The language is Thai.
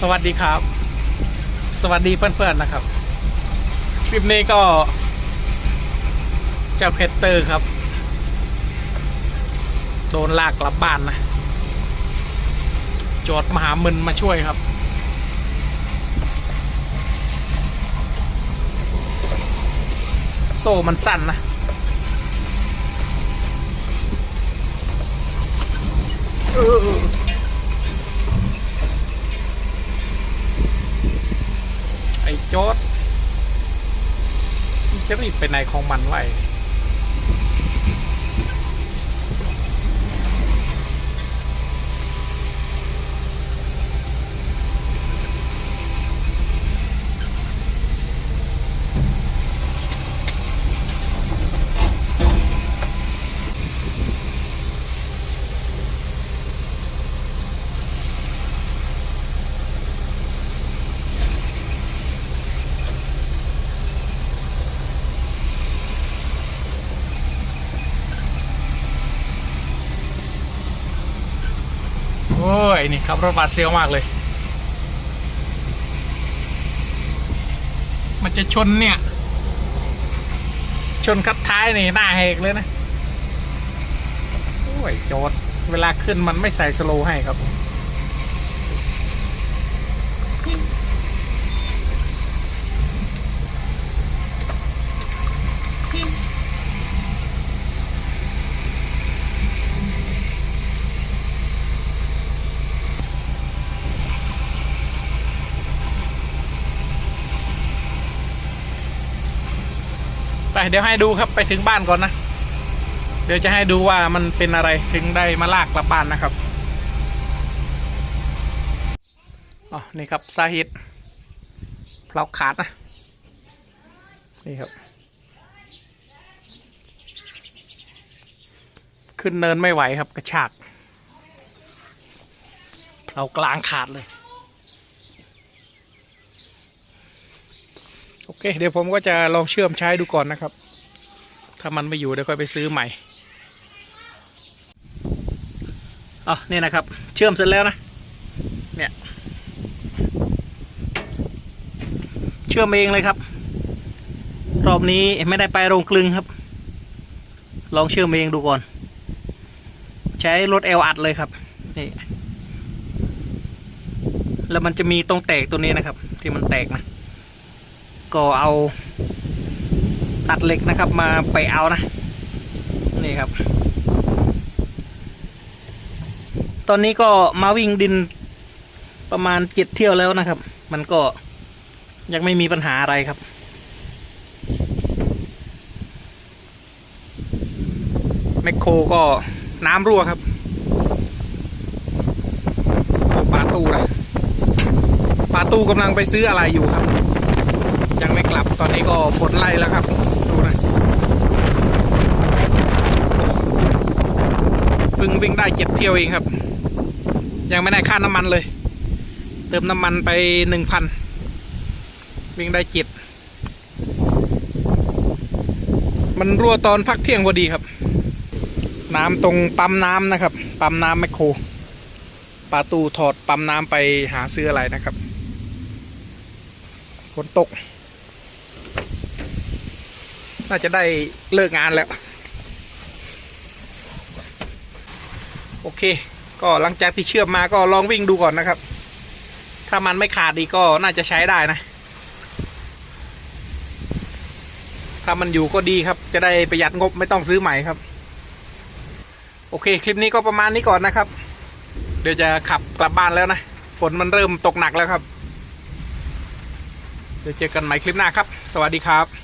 สวัสดีครับ สวัสดีเพื่อนๆนะครับ คลิปนี้ก็เจ้าเพชรเตอร์ครับ โดนลากกลับบ้านนะจทย์มหามึนมาช่วยครับ โซ่มันสั้นนะเออ ไอ้ โจดจะรีบไปไหนของมันไว้ อ้ยนี่ครับรถบาดเซียวมากเลย มันจะชนเนี่ย ชนคัดท้ายนี่หน้าเหกเลยนะ โอ้ยโจดเวลาขึ้นมันไม่ใส่สโลให้ครับ ไปเดี๋ยวให้ดูครับไปถึงบ้านก่อนนะ เดี๋ยวจะให้ดูว่ามันเป็นอะไรถึงได้มาลากกลับบ้านนะครับอ๋อนี่ครับสาเหตุเพลาขาดนะนี่ครับ ขึ้นเนินไม่ไหวครับกระชากเพลากลางขาดเลย โอเค เดี๋ยวผมก็จะลองเชื่อมใช้ดูก่อนนะครับ ถ้ามันไม่อยู่เดี๋ยวค่อยไปซื้อใหม่อ๋อนี่นะครับ เชื่อมเสร็จแล้วนะ เนี่ย เชื่อมเองเลยครับ รอบนี้ไม่ได้ไปโรงกลึงครับ ลองเชื่อมเองดูก่อน ใช้รถเอลอัดเลยครับ นี่ แล้วมันจะมีตรงแตกตัวนี้นะครับ ที่มันแตกนะ ก็เอาตัดเหล็กนะครับมาไปเอานะ นี่ครับ ตอนนี้ก็มาวิ่งดินประมาณเจ็ดเที่ยวแล้วนะครับ มันก็ยังไม่มีปัญหาอะไรครับแมคโครก็น้ำรั่วครับโอ้ปาตู้นะปาตู้กำลังไปซื้ออะไรอยู่ครับ ยังไม่กลับตอนนี้ก็ฝนไล่แล้วครับ ดูนะเพิ่งวิ่งได้เจ็ดเที่ยวเองครับ ยังไม่ได้ค่าน้ำมันเลย เติมน้ำมันไปหนึ่งพันวิ่งได้เจ็ดมันรั่วตอนพักเที่ยงพอดีครับ น้ำตรงปั๊มน้ำนะครับ ปั๊มน้ำแมคโครปาตูถอดปั๊มน้ำไปหาซื้ออะไรนะครับฝนตก น่าจะได้เลิกงานแล้ว โอเค ก็หลังจากที่เชื่อมมาก็ลองวิ่งดูก่อนนะครับ ถ้ามันไม่ขาดดีก็น่าจะใช้ได้นะ ถ้ามันอยู่ก็ดีครับ จะได้ประหยัดงบไม่ต้องซื้อใหม่ครับ โอเค คลิปนี้ก็ประมาณนี้ก่อนนะครับ เดี๋ยวจะขับกลับบ้านแล้วนะ ฝนมันเริ่มตกหนักแล้วครับ เดี๋ยวเจอกันใหม่คลิปหน้าครับ สวัสดีครับ